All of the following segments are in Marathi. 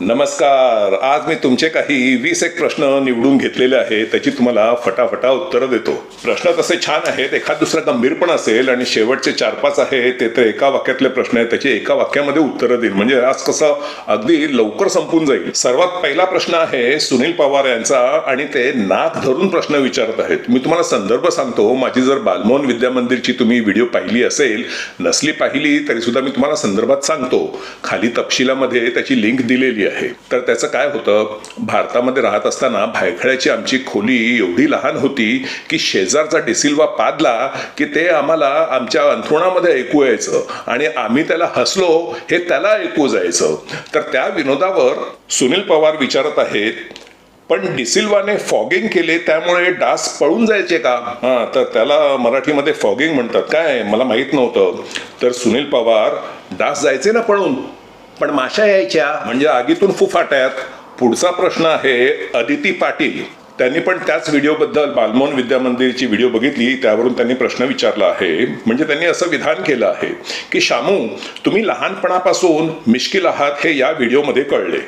नमस्कार. आज मी तुमचे काही वीस एक प्रश्न निवडून घेतलेले आहेत त्याची तुम्हाला फटाफटा उत्तरं देतो. प्रश्न तसे छान आहेत एखाद दुसरा गंभीर पण असेल आणि शेवटचे चार पाच आहेत ते तर एका वाक्यातले प्रश्न आहेत त्याची एका वाक्यामध्ये उत्तरं देईल म्हणजे आज कसं अगदी लवकर संपून जाईल. सर्वात पहिला प्रश्न आहे सुनील पवार यांचा आणि ते नाक धरून प्रश्न विचारत आहेत. मी तुम्हाला संदर्भ सांगतो माझी जर बालमोहन विद्या मंदिरची तुम्ही व्हिडिओ पाहिली असेल नसली पाहिली तरी सुद्धा मी तुम्हाला संदर्भात सांगतो. खाली तपशिलामध्ये त्याची लिंक दिलेली आहे. तर त्याचं काय होतं? भारतामध्ये राहत असताना भायखळ्याची आमची खोली एवढी लहान होती की शेजारचा डिसिल्वा पादला की ते आम्हाला आमच्या अंथरुणामध्ये ऐकू यायचं आणि आम्ही त्याला हसलो हे त्याला ऐकू जायचं. तर त्या विनोदावर सुनील पवार विचारत आहेत पण डिसिल्वाने फॉगिंग केले त्यामुळे डास पळून जायचे का? हां तर त्याला मराठीमध्ये फॉगिंग म्हणतात. काय? मला माहीत नव्हतं. तर सुनील पवार डास जायचे ना पळून? पण माशा यायच्या. म्हणजे आगीतून फुफाट्यात पुढचा प्रश्न आहे अदिती पाटील. त्यांनी पण त्याच व्हिडिओबद्दल बालमोहन विद्या मंदिरची व्हिडिओ बघितली त्यावरून त्यांनी प्रश्न विचारला आहे. म्हणजे त्यांनी असं विधान केलं आहे की शामू तुम्ही लहानपणापासून मिश्किल आहात हे या व्हिडिओमध्ये कळले.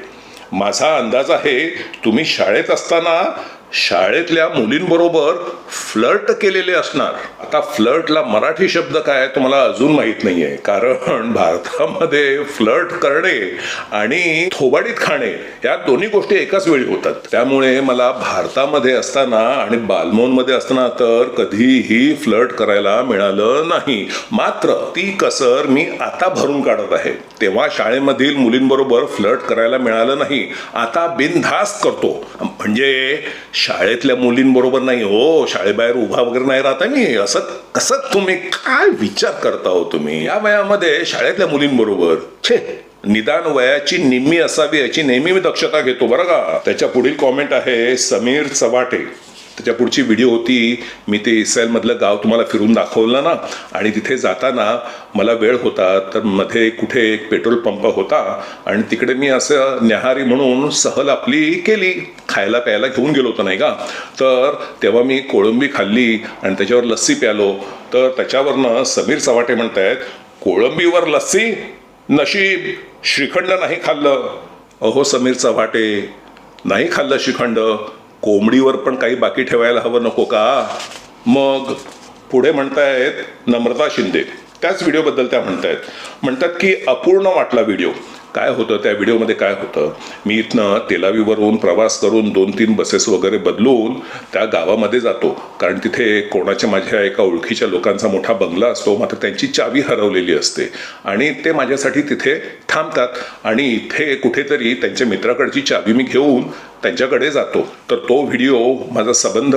माझा अंदाज आहे तुम्ही शाळेत असताना शाळेतल्या मुलींबरोबर फ्लर्ट केलेले असणार. आता फ्लर्टला मराठी शब्द काय तो मला अजून माहीत नाही आहे कारण भारतामध्ये फ्लर्ट करणे आणि थोबाडीत खाणे या दोन्ही गोष्टी एकाच वेळी होतात. त्यामुळे मला भारतामध्ये असताना आणि बालमोनमध्ये असताना तर कधीही फ्लर्ट करायला मिळालं नाही. मात्र ती कसर मी आता भरून काढत आहे. तेव्हा शाळेमधील मुलींबरोबर फ्लर्ट करायला मिळालं नाही. आता बिनधास्त करतो. म्हणजे शाळेतल्या मुलींबरोबर नाही हो शाळेबाहेर उभा वगैरे नाही राहता मी. असं कसं तुम्ही काय विचार करता हो तुम्ही? या वयामध्ये शाळेतल्या मुलींबरोबर छे निदान वयाची निम्मी असावी याची नेहमी मी दक्षता घेतो बरं का. त्याच्या पुढील कॉमेंट आहे समीर चव्हाटे. त्याच्या पुढची व्हिडिओ होती. मी ते इस्रायलमधलं गाव तुम्हाला फिरून दाखवलं ना. आणि तिथे जाताना मला वेळ होता. तर मध्ये कुठे एक पेट्रोल पंप होता. आणि तिकडे मी असं न्याहारी म्हणून सहल आपली केली. खायला प्यायला घेऊन गेलो होतो नाही का? तर तेव्हा मी कोळंबी खाल्ली आणि त्याच्यावर लस्सी प्यालो. तर त्याच्यावरनं समीर चव्हाटे म्हणतायत कोळंबीवर लस्सी नशीब. श्रीखंड नाही खाल्लं. अहो समीर चवाटे नाही खाल्लं श्रीखंड. कोंबडीवर पण काही बाकी ठेवायला हवं नको का? मग पुढे म्हणतायत नम्रता शिंदे. त्याच व्हिडिओबद्दल त्या म्हणतायत. म्हणतात की अपूर्ण वाटला व्हिडिओ. काय होतं? त्या व्हिडिओमध्ये काय होतं? मी इथनं तेलावीवरून प्रवास करून दोन तीन बसेस वगैरे बदलून त्या गावामध्ये जातो. कारण तिथे कोणाच्या माझ्या एका ओळखीच्या लोकांचा मोठा बंगला असतो. मात्र त्यांची चावी हरवलेली असते. आणि ते माझ्यासाठी तिथे थांबतात. आणि इथे कुठेतरी त्यांच्या मित्राकडची चावी मी घेऊन त्यांच्याकडे जातो. तर तो व्हिडिओ माझा संबंध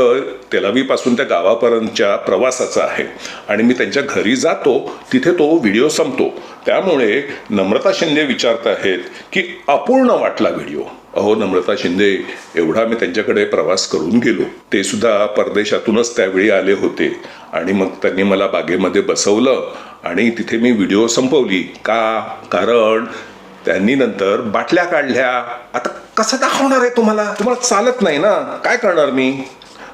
तेलावीपासून त्या गावापर्यंतच्या प्रवासाचा आहे. आणि मी त्यांच्या घरी जातो तिथे तो व्हिडिओ संपतो. त्यामुळे नम्रता शिंदे विचारत आहेत की अपूर्ण वाटला व्हिडिओ? अहो नम्रता शिंदे एवढा मी त्यांच्याकडे प्रवास करून गेलो. ते सुद्धा परदेशातूनच त्यावेळी आले होते. आणि मग त्यांनी मला बागेमध्ये बसवलं आणि तिथे मी व्हिडिओ संपवली. का? कारण त्यांनी नंतर बाटल्या काढल्या. आता कसं दाखवणार आहे तुम्हाला? तुम्हाला चालत नाही ना. काय करणार मी?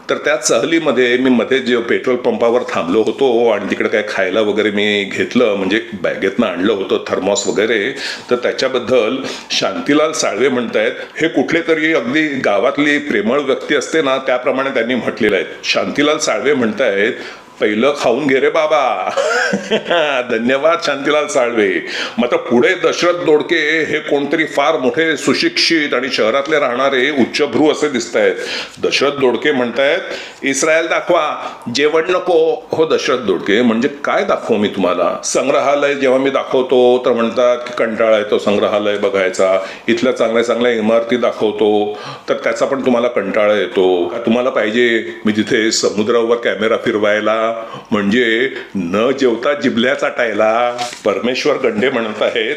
तर त्या सहलीमध्ये मी मध्ये जे पेट्रोल पंपावर थांबलो होतो आणि तिकडे काय खायला वगैरे मी घेतलं म्हणजे बॅगेतनं आणलं होतं थर्मॉस वगैरे तर त्याच्याबद्दल शांतीलाल साळवे म्हणतायत हे कुठले तरी अगदी गावातली प्रेमळ व्यक्ती असते ना त्याप्रमाणे त्यांनी म्हटलेलं आहे. शांतीलाल साळवे म्हणतायत पहिलं खाऊन घे रे बाबा. धन्यवाद शांतीलाल साळवे. मात्र पुढे दशरथ दोडके हे कोणतरी फार मोठे सुशिक्षित आणि शहरातले राहणारे उच्चभ्रू असे दिसत आहेत दशरथ दोडके म्हणतायत इस्रायल दाखवा जेवण नको. हो दशरथ दोडके म्हणजे काय दाखवू मी तुम्हाला? संग्रहालय जेव्हा मी दाखवतो तर म्हणतात की कंटाळा येतो संग्रहालय बघायचा. इथल्या चांगल्या चांगल्या इमारती दाखवतो तर त्याचा पण तुम्हाला कंटाळा येतो. का तुम्हाला पाहिजे? मी तिथे समुद्रावर कॅमेरा फिरवायला म्हणजे न जेवता जिबल्या चाटायला. परमेश्वर गंडे म्हणत आहेत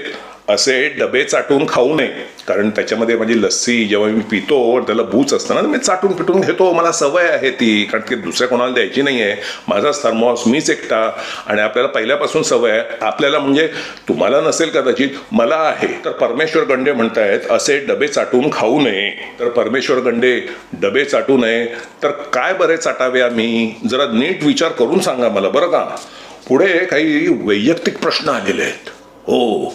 असे डबे चाटून खाऊ नये. कारण त्याच्यामध्ये माझी लस्सी जेव्हा मी पितो त्याला बूच असतं ना मी चाटून पिटून घेतो. मला सवय आहे ती कारण की दुसऱ्या कोणाला द्यायची नाही आहे माझाच थर्मॉस मीच एकटा. आणि आपल्याला पहिल्यापासून सवय आहे. आपल्याला म्हणजे तुम्हाला नसेल कदाचित मला आहे. तर परमेश्वर गंडे म्हणतायत असे डबे चाटून खाऊ नये. तर परमेश्वर गंडे डबे चाटू नये. तर काय बरे चाटावे आम्ही? जरा नीट विचार करून सांगा मला. बरं का? पुढे काही वैयक्तिक प्रश्न आलेले आहेत. हो.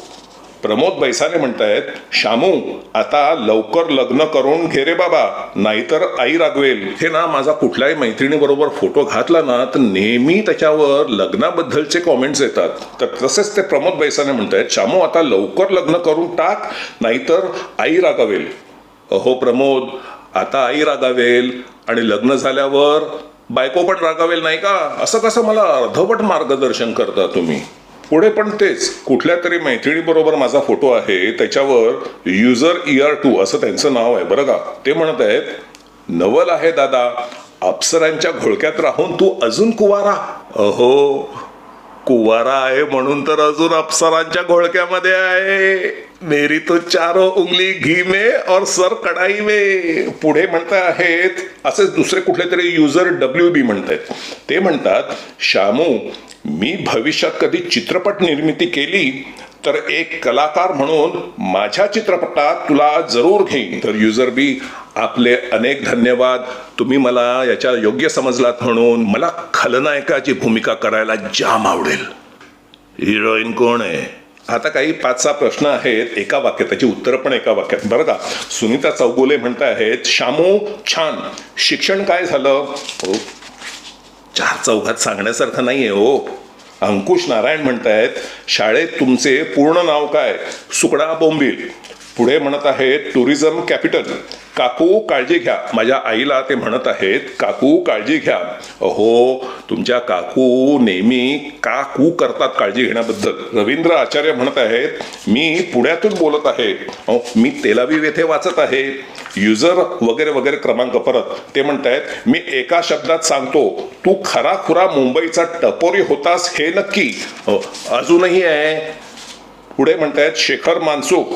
प्रमोद बैसाने म्हणतायत शामू आता लवकर लग्न करून घे रे बाबा नाहीतर आई रागवेल. हे ना माझा कुठल्याही मैत्रिणीबरोबर फोटो घातला ना तर नेहमी त्याच्यावर लग्नाबद्दलचे कॉमेंट्स येतात. तर तसेच ते प्रमोद बैसाने म्हणतायत शामू आता लवकर लग्न करून टाक नाहीतर आई रागावेल. हो प्रमोद आता आई रागावेल आणि लग्न झाल्यावर बायको पण रागावेल नाही का? असं कसं मला अर्धवट मार्गदर्शन करता तुम्ही? पुढे पण तेच. कुठल्या तरी मैत्रिणीबरोबर माझा फोटो आहे त्याच्यावर युजर इयर टू असं त्यांचं नाव आहे बरं का? ते म्हणत आहेत नवल आहे दादा अप्सरांच्या घोळक्यात राहून तू अजून कुवारा. अहो कुवारा आहे म्हणून तर अजून अप्सरांच्या घोळक्यामध्ये आहे. मेरी तो चारो उंगली घी मे और सर कढाई मे. पुढे म्हणता आहेत असेच दुसरे कुठले तरी युजर डब्ल्यू बी म्हणतायत ते म्हणतात श्यामू मी भविष्यात कधी चित्रपट निर्मिती केली तर एक कलाकार म्हणून माझ्या चित्रपटात तुला जरूर घेईन. तर युजर बी आपले अनेक धन्यवाद. तुम्ही मला याच्या योग्य समजलात म्हणून. मला खलनायकाची भूमिका करायला जाम आवडेल. हिरोईन कोण आहे? आता काही पाच सहा प्रश्न आहेत. एका वाक्यात त्याची उत्तरं पण एका वाक्यात. बरं का? सुनीता चौगुले म्हणता आहेत शामू छान. शिक्षण काय झालं? हो चार चौघात सांगण्यासारखं नाही आहे हो. अंकुश नारायण म्हणतायत शाळेत तुमचे पूर्ण नाव काय? सुकडा बोंबील. पुढे म्हणत आहेत टुरिझम कॅपिटल काकू काळजी घ्या. माझ्या आईला ते म्हणत आहेत काकू काळजी घ्या. अहो तुमच्या काकू नेहमी काकू करतात काळजी घेण्याबद्दल. रवींद्र आचार्य म्हणत आहेत मी पुण्यातून बोलत आहे. अहो मी तेलावी येथे वाचत आहे. युजर वगैरे वगैरे क्रमांक परत. ते म्हणत आहेत मी एका शब्दात सांगतो तू खरा खुरा मुंबईचा टपोरी होतास हे नक्की. अजूनही आहे. पुढे म्हणतायत शेखर मानसुख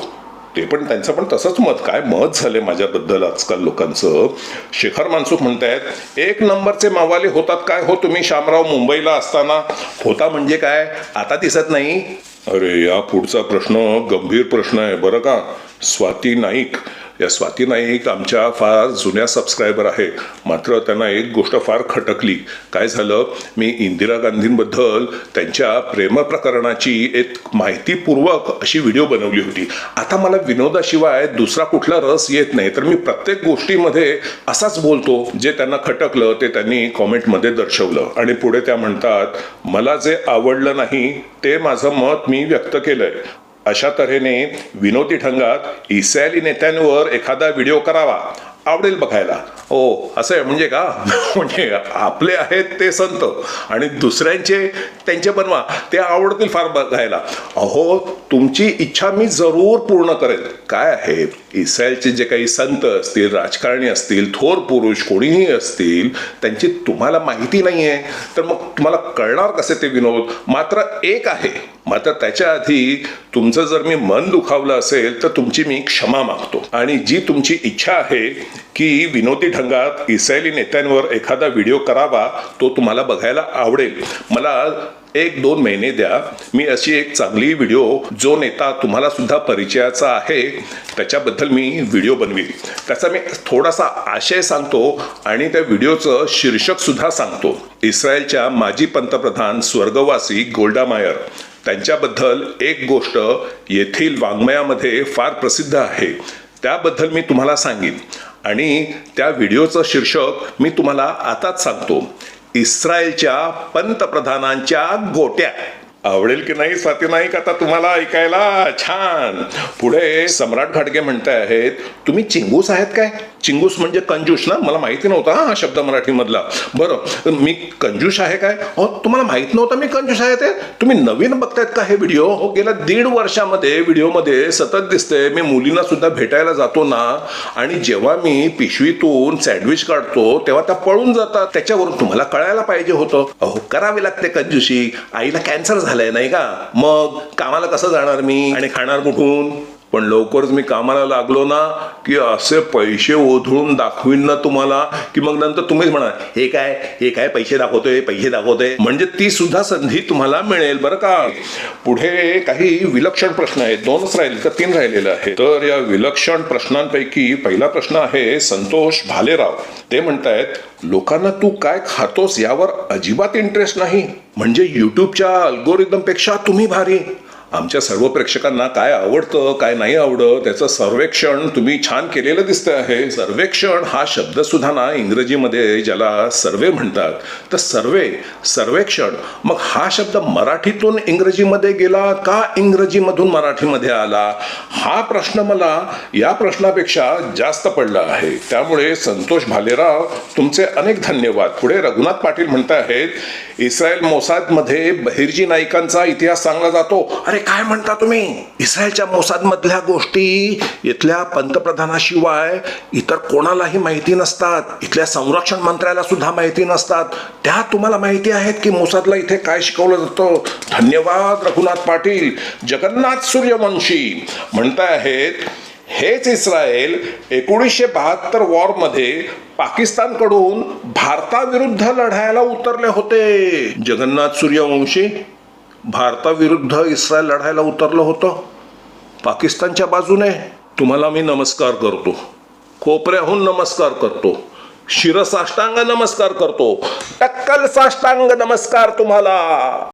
ते पण त्यांचं पण तसंच मत. काय मत झाले माझ्याबद्दल आजकाल लोकांचं? शेखर मानसुख म्हणतायत एक नंबरचे मावाले होतात काय हो तुम्ही शामराव मुंबईला असताना? होता म्हणजे काय? आता दिसत नाही. अरे या पुढचा प्रश्न गंभीर प्रश्न आहे बरं का? स्वाती नाईक या स्वाती नाईक आमच्या फार जुन्या सबस्क्रायबर आहेत मात्र त्यांना एक गोष्ट फार खटकली. काय झालं? मी इंदिरा गांधींबद्दल त्यांच्या प्रेम प्रकरणाची एक माहितीपूर्वक अशी व्हिडिओ बनवली होती. आता मला विनोदाशिवाय दुसरा कुठला रस येत नाही. तर मी प्रत्येक गोष्टीमध्ये असाच बोलतो. जे त्यांना खटकलं ते त्यांनी कॉमेंटमध्ये दर्शवलं. आणि पुढे त्या म्हणतात मला जे आवडलं नाही ते माझं मत मी व्यक्त केलंय. अशा तऱ्हेने विनोदी ढंगात इस्रायली नेत्यांवर एखादा व्हिडिओ करावा. आवडेल बघायला. हो असं आहे म्हणजे का? म्हणजे आपले आहेत ते संत आणि दुसऱ्यांचे त्यांचे बनवा. ते आवडतील फार बघायला. अहो तुमची इच्छा मी जरूर पूर्ण करेल काय आहे? इस्रायलचे जे काही संत असतील राजकारणी असतील थोर पुरुष कोणीही असतील त्यांची तुम्हाला माहिती नाही आहे तर मग तुम्हाला कळणार कसे ते विनोद? मात्र एक आहे. मात्र त्याच्या आधी तुमचं जर मी मन दुखावलं असेल तर तुमची मी क्षमा मागतो. आणि जी तुमची इच्छा आहे की विनोदी ढंगात इस्रायली नेत्यांवर एखादा व्हिडिओ करावा तो तुम्हाला बघायला आवडेल. मला एक दोन महिने द्या. मी अशी एक चांगली व्हिडिओ जो नेता तुम्हाला सुद्धा परिचयाचा आहे त्याच्याबद्दल मी व्हिडिओ बनवीन. त्याचा मी थोडासा आशय सांगतो आणि त्या व्हिडिओचं शीर्षक सुद्धा सांगतो. इस्रायलच्या माजी पंतप्रधान स्वर्गवासी गोल्डा मायर. त्यांच्याबद्दल एक गोष्ट येथील वाङ्मयामध्ये फार प्रसिद्ध आहे. त्याबद्दल मी तुम्हाला सांगेन. आणि त्या व्हिडिओचं शीर्षक मी तुम्हाला आताच सांगतो. इस्रायलच्या पंतप्रधानांच्या गोट्या. आवडेल की नाही स्वाती नाईक आता तुम्हाला ऐकायला छान. पुढे सम्राट घाटगे म्हणताय आहेत तुम्ही चिंगूस आहेत काय? चिंगूस म्हणजे कंजूस ना? मला माहिती नव्हता हा शब्द मराठीमधला. बरं मी कंजूस आहे काय? हो तुम्हाला माहीत नव्हतं मी कंजूस आहे ते? तुम्ही नवीन बघतायत का हे व्हिडिओ हो गेल्या दीड वर्षामध्ये व्हिडिओमध्ये सतत दिसते मी मुलींना सुद्धा भेटायला जातो ना आणि जेव्हा मी पिशवीतून सँडविच काढतो तेव्हा त्या पळून जातात. त्याच्यावरून तुम्हाला कळायला पाहिजे होतं. अहो करावी लागते कंजूशी. आईला कॅन्सर झालंय नाही का? मग कामाला कसं जाणार मी? आणि खाणार कुठून? पण लवकरच मी कामाला लागलो ना की असे पैसे ओधळून दाखवीन ना तुम्हाला की मग नंतर तुम्हीच म्हणा हे काय? हे काय पैसे दाखवतोय? पैसे दाखवतोय? म्हणजे ती सुद्धा संधी तुम्हाला मिळेल बरं का? पुढे काही विलक्षण प्रश्न आहेत. दोनच राहिले तर तीन राहिलेले आहेत. तर या विलक्षण प्रश्नांपैकी पहिला प्रश्न आहे संतोष भालेराव. ते म्हणतायत लोकांना तू काय खातोस यावर अजिबात इंटरेस्ट नाही. म्हणजे युट्यूबच्या अल्गोरिदमपेक्षा तुम्ही भारी. आमच्या सर्व प्रेक्षकांना काय आवडतं काय नाही आवडतं त्याचं सर्वेक्षण तुम्ही छान केलेलं दिसतं आहे. सर्वेक्षण हा शब्द सुद्धा ना इंग्रजीमध्ये ज्याला सर्वे म्हणतात तर सर्वे सर्वेक्षण मग हा शब्द मराठीतून इंग्रजीमध्ये गेला का इंग्रजीमधून मराठीमध्ये आला? हा प्रश्न मला या प्रश्नापेक्षा जास्त पडला आहे. त्यामुळे संतोष भालेराव तुमचे अनेक धन्यवाद. पुढे रघुनाथ पाटील म्हणत आहेत इस्रायल मोसादमध्ये बहिर्जी नाईकांचा इतिहास सांगला जातो. अरे काय म्हणता तुम्ही? इस्रायलच्या मोसादमधल्या गोष्टी इथल्या पंतप्रधानाशिवाय इतर कोणालाही माहिती नसतात. इथल्या संरक्षण मंत्र्याला सुद्धा माहिती नसतात. त्या तुम्हाला माहिती आहेत की मोसादला इथे काय शिकवलं जातं? धन्यवाद रघुनाथ पाटील. जगन्नाथ सूर्यवंशी म्हणतायत हेच इस्रायल एकोणीसशे बहात्तर वॉरमध्ये पाकिस्तानकडून भारताविरुद्ध लढायला उतरले होते. जगन्नाथ सूर्यवंशी भारताविरुद्ध इस्रायल लढायला उतरलं होतं. पाकिस्तानच्या बाजूने तुम्हाला मी नमस्कार करतो. कोपऱ्याहून नमस्कार करतो. शिरसाष्टांग नमस्कार करतो. टक्कल साष्टांग नमस्कार तुम्हाला.